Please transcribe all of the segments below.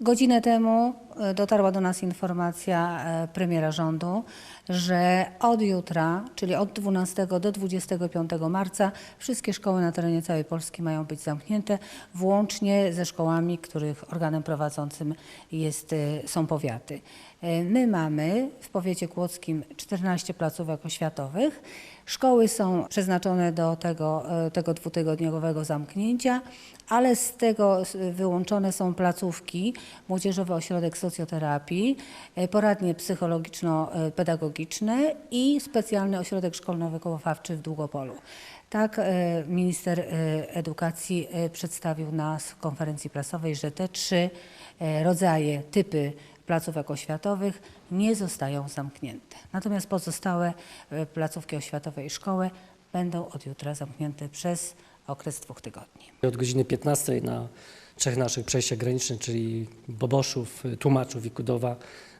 Godzinę temu dotarła do nas informacja e, premiera rządu, że od jutra, czyli od 12 do 25 marca, wszystkie szkoły na terenie całej Polski mają być zamknięte, włącznie ze szkołami, których organem prowadzącym jest, e, są powiaty. E, My mamy w powiecie kłodzkim 14 placówek oświatowych. Szkoły są przeznaczone do tego, e, tego dwutygodniowego zamknięcia, ale z tego wyłączone są placówki, Młodzieżowy Ośrodek Socjoterapii, e, poradnie psychologiczno-pedagogiczne i specjalny ośrodek szkolno-wychowawczy w Długopolu. Tak e, minister e, edukacji przedstawił na konferencji prasowej, że te trzy rodzaje, typy placówek oświatowych nie zostają zamknięte. Natomiast pozostałe placówki oświatowe i szkoły będą od jutra zamknięte przez okres dwóch tygodni. Od godziny 15 na trzech naszych przejściach granicznych, czyli Boboszów, Tłumaczów i Kudowa,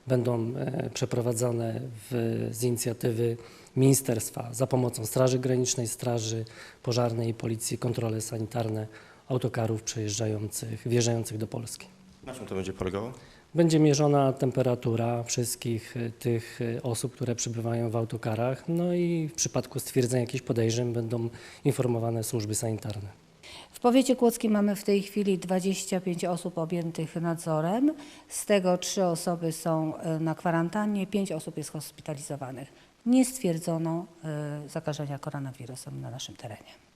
będą e, przeprowadzane w, z inicjatywy ministerstwa za pomocą Straży Granicznej, Straży Pożarnej i Policji kontrole sanitarne autokarów przejeżdżających, wjeżdżających do Polski. Na czym to będzie polegało? Będzie mierzona temperatura wszystkich e, tych e, osób, które przybywają w autokarach, no i w przypadku stwierdzenia jakichś podejrzeń będą informowane służby sanitarne. W powiecie kłodzkim mamy w tej chwili 25 osób objętych nadzorem, z tego 3 osoby są e, na kwarantannie, 5 osób jest hospitalizowanych. Nie stwierdzono e, zakażenia koronawirusem na naszym terenie.